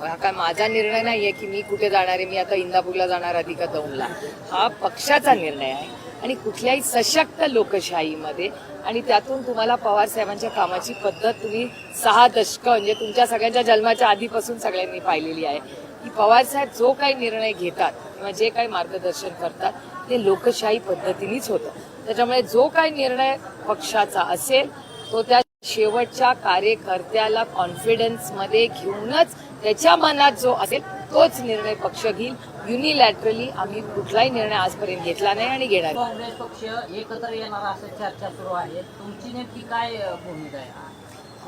हा काय माझा निर्णय नाही आहे की मी कुठे जाणार आहे? मी आता इंदापूरला जाणार अधिक दौंडला. हा पक्षाचा निर्णय आहे. आणि कुठल्याही सशक्त लोकशाहीमध्ये आणि त्यातून तुम्हाला पवार साहेबांच्या कामाची पद्धत तुम्ही सहा दशकं म्हणजे तुमच्या सगळ्यांच्या जन्माच्या आधीपासून सगळ्यांनी पाहिलेली आहे. की पवारसाहेब जो काही निर्णय घेतात किंवा जे काही मार्गदर्शन करतात ते लोकशाही पद्धतीनेच होतं. त्याच्यामुळे जो काही निर्णय पक्षाचा असेल तो त्या शेवटच्या कार्यकर्त्याला कॉन्फिडन्समध्ये घेऊनच त्याच्या मनात जो असेल तोच निर्णय पक्ष घेईल. युनिलॅटरली आम्ही कुठलाही निर्णय आजपर्यंत घेतला नाही आणि घेणार. काँग्रेस पक्ष एकत्र येणार असं चर्चा सुरू आहे. तुमची नेमकी काय भूमिका आहे?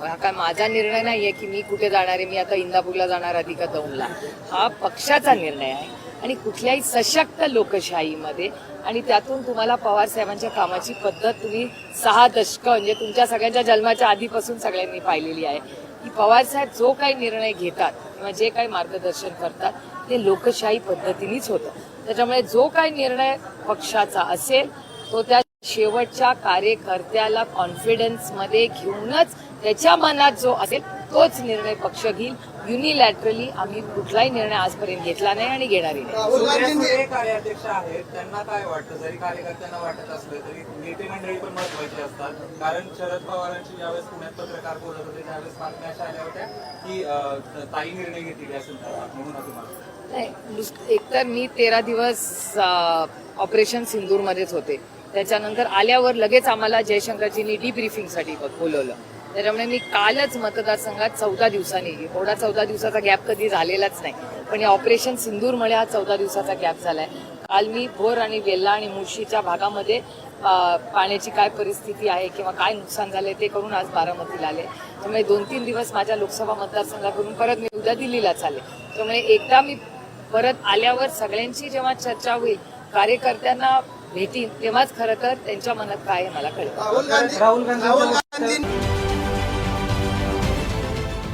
हा काय माझा निर्णय नाहीये की मी कुठे जाणार आहे? मी आता इंदापूरला जाणार अधिक दौंडला? हा पक्षाचा निर्णय आहे. आणि कुठल्याही सशक्त लोकशाहीमध्ये. आणि त्यातून तुम्हाला पवार साहेबांच्या कामाची पद्धत तुम्ही सहा दशकं म्हणजे तुमच्या सगळ्यांच्या जन्माच्या आधीपासून सगळ्यांनी पाहिलेली आहे. की पवार साहेब जो काही निर्णय घेतात किंवा जे काही मार्गदर्शन करतात ते लोकशाही पद्धतीनेच होतं. त्याच्यामुळे जो काही निर्णय पक्षाचा असेल तो त्या शेवटच्या कार्यकर्त्याला कॉन्फिडन्समध्ये घेऊनच त्याच्या मनात जो असेल तोच निर्णय पक्ष घेईल. युनिलॅटरली आम्ही कुठलाही निर्णय आजपर्यंत घेतला नाही आणि घेणारही नाही. कार्याध्यक्ष आहेत. त्यांना काय वाटतं? जरी कार्यकर्त्यांना वाटत असलं तरी नेते मंडळी पण महत्वाची असतात. कारण शरद पवारांची ज्यावेळेस पुण्यात पत्रकार बोलत होते त्यावेळेस बातम्या अशा आल्या होत्या की ताई निर्णय म्हणून तुम्हाला नुस- एकतर मी तेरा दिवस ऑपरेशन सिंदूरमध्येच होते. त्याच्यानंतर आल्यावर लगेच आम्हाला जयशंकरजींनी डीब्रिफिंगसाठी बोलवलं. त्याच्यामुळे मी कालच मतदारसंघात चौदा दिवसांनी एवढा चौदा दिवसाचा गॅप कधी झालेलाच नाही. पण या ऑपरेशन सिंदूरमुळे हा चौदा दिवसाचा गॅप झालाय. काल मी भोर आणि वेल्ला आणि मुळशीच्या भागामध्ये पाण्याची काय परिस्थिती आहे किंवा काय नुकसान झालंय ते करून आज बारामतीला आले. त्यामुळे दोन तीन दिवस माझ्या लोकसभा मतदारसंघाकडून परत मी उद्या दिल्लीला चालले. त्यामुळे एकदा मी परत आल्यावर सगळ्यांची जेव्हा चर्चा होईल कार्यकर्त्यांना भेटीन तेव्हाच खरं तर त्यांच्या मनात काय आहे मला कळेल. राहुल राहुल गांधी.